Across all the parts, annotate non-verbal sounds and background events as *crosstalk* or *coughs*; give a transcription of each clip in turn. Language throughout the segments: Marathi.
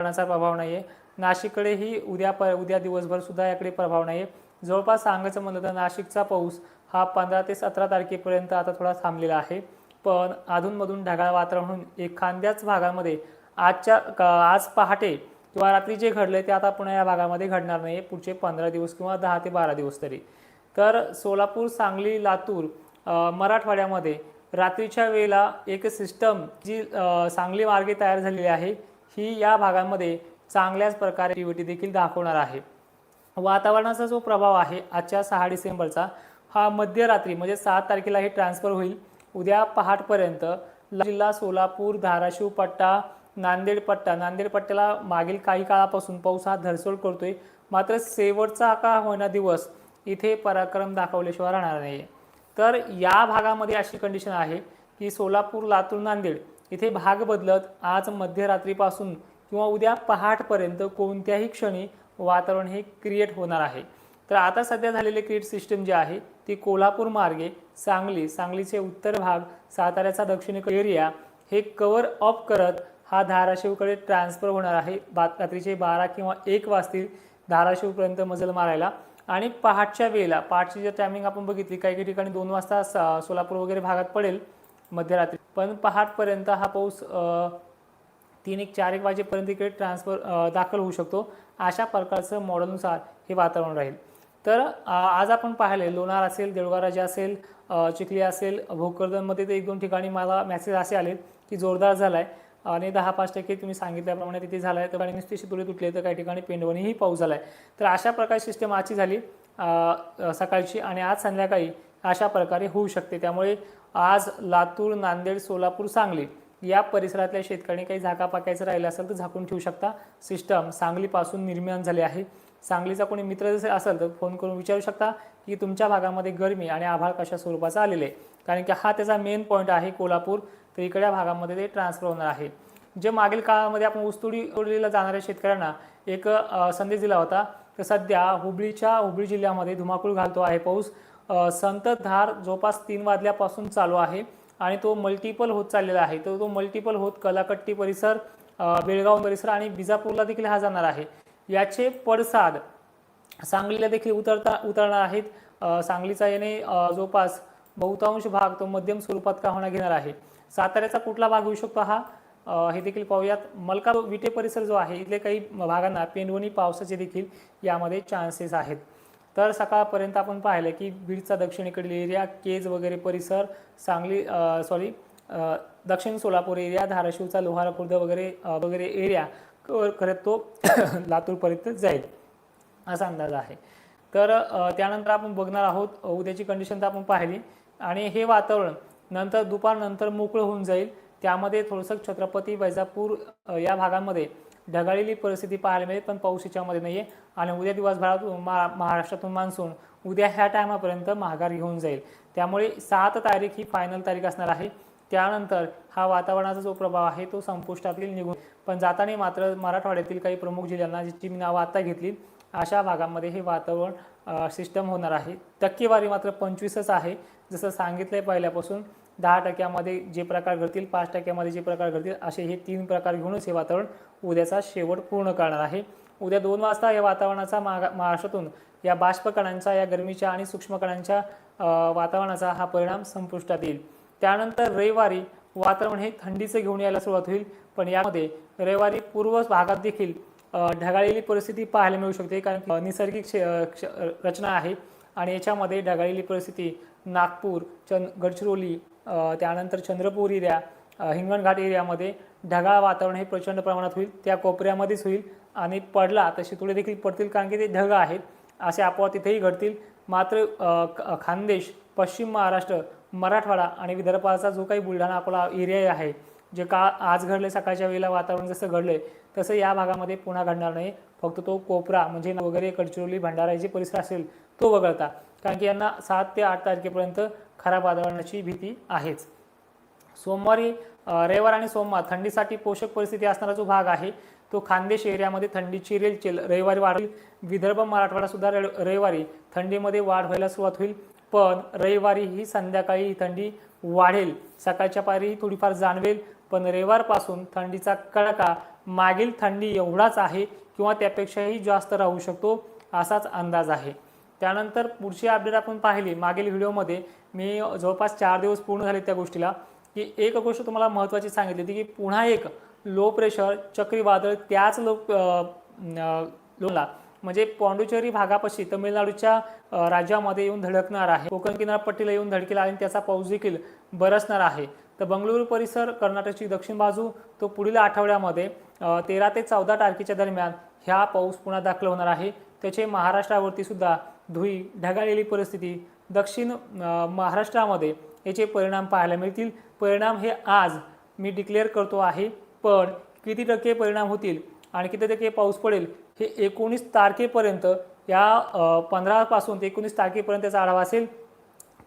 वातावरणाचा प्रभाव नाही आहे नाशिककडेही उद्या प उद्या दिवसभर सुद्धा याकडे प्रभाव नाही आहे जवळपास सांगायचं म्हणलं तर नाशिकचा पाऊस हा पंधरा ते सतरा तारखेपर्यंत आता थोडा थांबलेला आहे. पण अधूनमधून ढगाळ वातावरण एखाद्याच भागामध्ये आजच्या आज पहाटे किंवा रात्री जे घडले ते आता पुन्हा या भागामध्ये घडणार नाही पुढचे पंधरा दिवस किंवा दहा ते बारा दिवस तरी. तर सोलापूर सांगली लातूर मराठवाड्यामध्ये रात्रीच्या वेळेला एक सिस्टम जी सांगली मार्गे तयार झालेली आहे. ही या भागांमध्ये चांगल्याच प्रकारे ॲक्टिव्हिटी देखील दाखवणार आहे. वातावरणाचा जो प्रभाव आहे आजच्या सहा डिसेंबरचा हा मध्यरात्री म्हणजे सात तारखेला हे ट्रान्सफर होईल. उद्या पहाटपर्यंत जिल्हा सोलापूर धाराशिव पट्टा नांदेड पट्टा नांदेड पट्ट्याला मागील काही काळापासून पाऊस हा धरसोड करतोय. मात्र शेवटचा का होईना दिवस इथे पराक्रम दाखवल्याशिवाय राहणार नाही. तर या भागामध्ये अशी कंडिशन आहे की सोलापूर लातूर नांदेड इथे भाग बदलत आज मध्यरात्रीपासून किंवा उद्या पहाटपर्यंत कोणत्याही क्षणी वातावरण हे क्रिएट होणार आहे. तर आता सध्या झालेले क्रिएट सिस्टम जी आहे ती कोल्हापूर मार्गे सांगली सांगलीचे उत्तर भाग साताऱ्याचा दक्षिणेकडे एरिया हे कवर अप करत हा धाराशिवकडे ट्रान्सफर होणार आहे. बा रात्रीचे बारा किंवा एक वाजतील धाराशिवपर्यंत मजल मारायला. आणि पहाटच्या वेळेला पहाटची जर टायमिंग आपण बघितली काही काही ठिकाणी दोन वाजता स- सोलापूर वगैरे भागात पडेल मध्यरात्री. पण पहाटपर्यंत हा पाऊस तीन एक चार एक वाजेपर्यंत इकडे ट्रान्सफर दाखल होऊ शकतो. अशा प्रकारचं मॉडेलनुसार हे वातावरण राहील. तर आज आपण पाहिले लोणार असेल देऊळगाव राजा असेल चिखली असेल भोकरदनमध्ये ते एक दोन ठिकाणी मला मॅसेज असे आले की जोरदार झाला आहे आणि दहा पाच टक्के तुम्ही सांगितल्याप्रमाणे तिथे झाला आहे तर आणि नुसते शितुळे तुटले तर काही ठिकाणी पेंडवणीही पाऊस झाला आहे तर अशा प्रकारची सिस्टम आजची झाली. सकाळची आणि आज संध्याकाळी अशा प्रकारे होऊ शकते. त्यामुळे आज लातूर नांदेड सोलापूर सांगली या परिसरातल्या शेतकऱ्यांनी काही झाका पाकायचं राहिलं असेल तर झाकून ठेवू शकता. सिस्टम सांगलीपासून निर्माण झाले आहे. सांगलीचा कोणी मित्र जसे असेल तर फोन करून विचारू शकता की तुमच्या भागामध्ये गरमी आणि आभाळ कशा स्वरूपाचा आलेले आहे. कारण की हा त्याचा मेन पॉईंट आहे कोल्हापूर. तर इकड्या भागामध्ये ते ट्रान्सफर होणार आहे. जे मागील काळामध्ये आपण ऊसतोडी तोडीला जाणाऱ्या शेतकऱ्यांना एक संदेश दिला होता. तर सध्या हुबळीच्या हुबळी जिल्ह्यामध्ये धुमाकूळ घालतो आहे पाऊस. संततधार जवळपास तीन वाजल्यापासून चालू आहे आणि तो मल्टिपल होत चाललेला आहे. तर तो मल्टिपल होत कलाकट्टी परिसर बेळगाव परिसर आणि बिजापूरला देखील हा जाणार आहे. याचे पडसाद सांगलीला देखील उतरता उतरणार आहेत. सांगलीचा येणे जोपास जवळपास बहुतांश भाग तो मध्यम स्वरूपात का होणार घेणार आहे. साताऱ्याचा कुठला भाग होऊ शकतो हा? हे देखील पाहूयात. मलका विटे परिसर जो आहे इथले काही भागांना पेंडवणी पावसाचे देखील यामध्ये चान्सेस आहेत. तर सकाळपर्यंत आपण पाहिलं की बीडचा दक्षिणेकडील एरिया केज वगैरे परिसर सांगली सॉरी दक्षिण सोलापूर एरिया धाराशिवचा लोहारा खुर्द वगैरे वगैरे एरिया करत तो *coughs* लातूरपर्यंत जाईल असा अंदाज आहे. तर त्यानंतर आपण बघणार आहोत उद्याची कंडिशन तर आपण पाहिली. आणि हे वातावरण नंतर दुपारनंतर मोकळं होऊन जाईल. त्यामध्ये थोडंसं छत्रपती वैजापूर या भागामध्ये ढगाळलेली परिस्थिती पाहायला मिळेल पण पाऊस याच्यामध्ये नाही आहे आणि उद्या दिवसभरात मा महाराष्ट्रातून मान्सून उद्या ह्या टायमापर्यंत माघार घेऊन जाईल. त्यामुळे सात तारीख ही फायनल तारीख असणार आहे. त्यानंतर हा वातावरणाचा जो प्रभाव आहे तो संपुष्टातील निघून पण जाताना मात्र मराठवाड्यातील काही प्रमुख जिल्ह्यांना जी मी नावं आता घेतली अशा भागामध्ये हे वातावरण सिस्टम होणार आहे. टक्केवारी मात्र पंचवीसच आहे. जसं सांगितलं आहे पहिल्यापासून दहा टक्क्यामध्ये जे प्रकार घडतील पाच टक्क्यामध्ये जे प्रकार घडतील असे हे तीन प्रकार घेऊनच हे वातावरण उद्याचा शेवट पूर्ण करणार आहे. उद्या दोन वाजता या वातावरणाचा मागा महाराष्ट्रातून या बाष्पकणांचा या गरमीच्या आणि सूक्ष्मकणांच्या वातावरणाचा हा परिणाम संपुष्टात येईल. त्यानंतर रविवारी वातावरण हे थंडीचं घेऊन यायला सुरुवात होईल पण यामध्ये रविवारी पूर्व भागात देखील ढगाळलेली परिस्थिती पाहायला मिळू शकते कारण नैसर्गिक रचना आहे. आणि याच्यामध्ये ढगाळलेली परिस्थिती नागपूर चंद गडचिरोली त्यानंतर चंद्रपूर एरिया हिंगणघाट एरियामध्ये ढगाळ वातावरण हे प्रचंड प्रमाणात होईल त्या कोपऱ्यामध्येच होईल आणि पडला तर शितोडे देखील पडतील कारण की ते ढग आहेत. असे आपोआप तिथेही घडतील. मात्र खानदेश पश्चिम महाराष्ट्र मराठवाडा आणि विदर्भाचा जो काही बुलढाणा आपला एरिया आहे जे का आज घडले सकाळच्या वेळेला वातावरण जसं घडलंय तसं या भागामध्ये पुन्हा घडणार नाही. फक्त तो कोपरा म्हणजे वगैरे गडचिरोली भंडारा जे परिसर असेल तो वगळता. कारण की यांना सात ते आठ तारखेपर्यंत खराब वातावरणाची भीती आहेच. सोमवारी रविवार आणि सोमवार थंडीसाठी पोषक परिस्थिती असणारा जो भाग आहे तो खानदेश एरियामध्ये थंडीची रेलचेल रविवारी वाढ होईल. विदर्भ मराठवाडासुद्धा र- रविवारी थंडीमध्ये वाढ व्हायला सुरुवात होईल. पण रविवारी ही संध्याकाळी ही थंडी वाढेल. सकाळच्या पारी थोडीफार जाणवेल. पण रविवारपासून थंडीचा कडाका मागील थंडी एवढाच आहे किंवा त्यापेक्षाही जास्त राहू शकतो असाच अंदाज आहे. त्यानंतर पुढची अपडेट आपण पाहिली मागील व्हिडिओमध्ये मी जवळपास चार दिवस पूर्ण झाले त्या गोष्टीला की एक गोष्ट तुम्हाला महत्त्वाची सांगितली होती की पुन्हा एक लो प्रेशर चक्रीवादळ त्याच लो लोला म्हणजे पॉंडुचेरी भागापाशी तमिळनाडूच्या राज्यामध्ये येऊन धडकणार आहे. कोकण किनारपट्टीला येऊन धडकेल आणि त्याचा पाऊस देखील बरसणार आहे. तर बंगळुरू परिसर कर्नाटकची दक्षिण बाजू तो पुढील आठवड्यामध्ये तेरा ते चौदा तारखेच्या दरम्यान ह्या पाऊस पुन्हा दाखल होणार आहे. त्याचे महाराष्ट्रावरती सुद्धा धुई ढगाळलेली परिस्थिती दक्षिण महाराष्ट्रामध्ये याचे परिणाम पाहायला मिळतील. परिणाम हे आज मी डिक्लेअर करतो आहे पण किती टक्के परिणाम होतील आणि किती टक्के पाऊस पडेल हे एकोणीस तारखेपर्यंत या पंधरापासून ते एकोणीस तारखेपर्यंतचा आढावा असेल.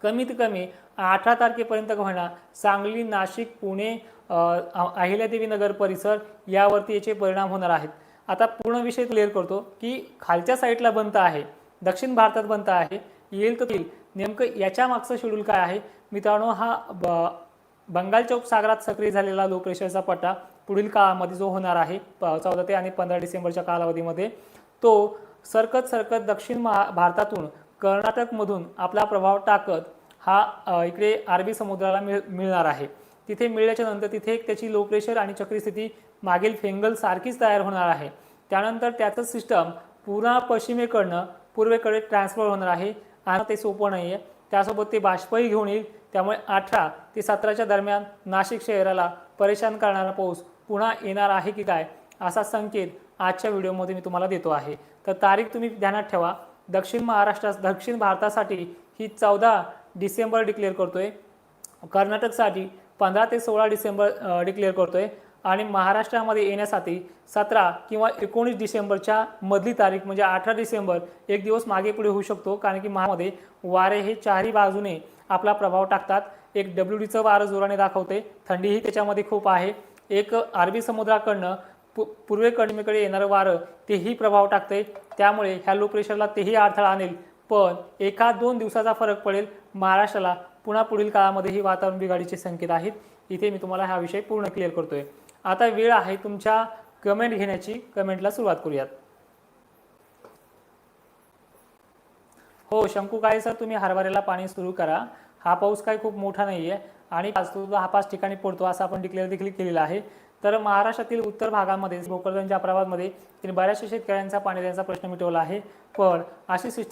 कमीत कमी अठरा तारखेपर्यंत का सांगली नाशिक पुणे अहिल्यादेवी नगर परिसर यावरती याचे परिणाम होणार आहेत. आता पूर्ण विषय क्लिअर करतो की खालच्या साईडला बनतं आहे. दक्षिण भारतात बनत आहे. येईल तर येईल. नेमकं याच्या मागचं शेड्यूल काय आहे? मित्रांनो हा ब बंगालच्या उपसागरात सक्रिय झालेला लो प्रेशरचा पट्टा पुढील काळामध्ये जो होणार आहे चौदा ते आणि पंधरा डिसेंबरच्या कालावधीमध्ये तो सरकत सरकत दक्षिण महा भारतातून कर्नाटकमधून आपला प्रभाव टाकत हा इकडे अरबी समुद्राला मिळ मिळणार आहे. तिथे मिळल्याच्या नंतर तिथे एक त्याची लो प्रेशर आणि चक्रीस्थिती मागील फेंगल सारखीच तयार होणार आहे. त्यानंतर त्याचं सिस्टम पुन्हा पश्चिमेकडनं पूर्वेकडे ट्रान्सफर होणार आहे. आणि ते सोपं नाही आहे त्यासोबत ते बाष्पही घेऊन येईल. त्यामुळे अठरा ते सतराच्या दरम्यान नाशिक शहराला परेशान करणारा पाऊस पुन्हा येणार आहे की काय असा संकेत आजच्या व्हिडिओमध्ये मी तुम्हाला देतो आहे. तर तारीख तुम्ही ध्यानात ठेवा. दक्षिण महाराष्ट्रात दक्षिण भारतासाठी ही चौदा डिसेंबर डिक्लेअर करतोय. कर्नाटकसाठी पंधरा ते सोळा डिसेंबर डिक्लेअर करतोय. आणि महाराष्ट्रामध्ये येण्यासाठी सतरा किंवा एकोणीस डिसेंबरच्या मधली तारीख म्हणजे अठरा डिसेंबर एक दिवस मागे पुढे होऊ शकतो कारण की महामध्ये वारे हे चारही बाजूने आपला प्रभाव टाकतात. एक डब्ल्यू डीचं वारं जोराने दाखवते. थंडीही त्याच्यामध्ये खूप आहे. एक अरबी समुद्राकडनं पु पूर्वेकडमेकडे येणारं वारं तेही प्रभाव टाकते. त्यामुळे ह्या लो प्रेशरला तेही अडथळा आणेल. पण एका दोन दिवसाचा फरक पडेल. महाराष्ट्राला पुन्हा पुढील काळामध्ये ही वातावरण बिघाडीचे संकेत आहेत. इथे मी तुम्हाला हा विषय पूर्ण क्लिअर करतोय. आता वेळ आहे तुमच्या कमेंट घेण्याची. कमेंटला सुरुवात करूयात. हो शंकू काय सर तुम्ही हरभऱ्याला पाणी सुरू करा. हा पाऊस काय खूप मोठा नाही आहे आणि पाच तो हा पाच ठिकाणी पडतो असं आपण डिक्लेअर देखील केलेला आहे. तर महाराष्ट्रातील उत्तर भागामध्ये भोकरदन जाफराबादमध्ये त्यांनी बऱ्याचशा शेतकऱ्यांचा पाणी देण्याचा प्रश्न मिटवला आहे. पण अशी सिस्टम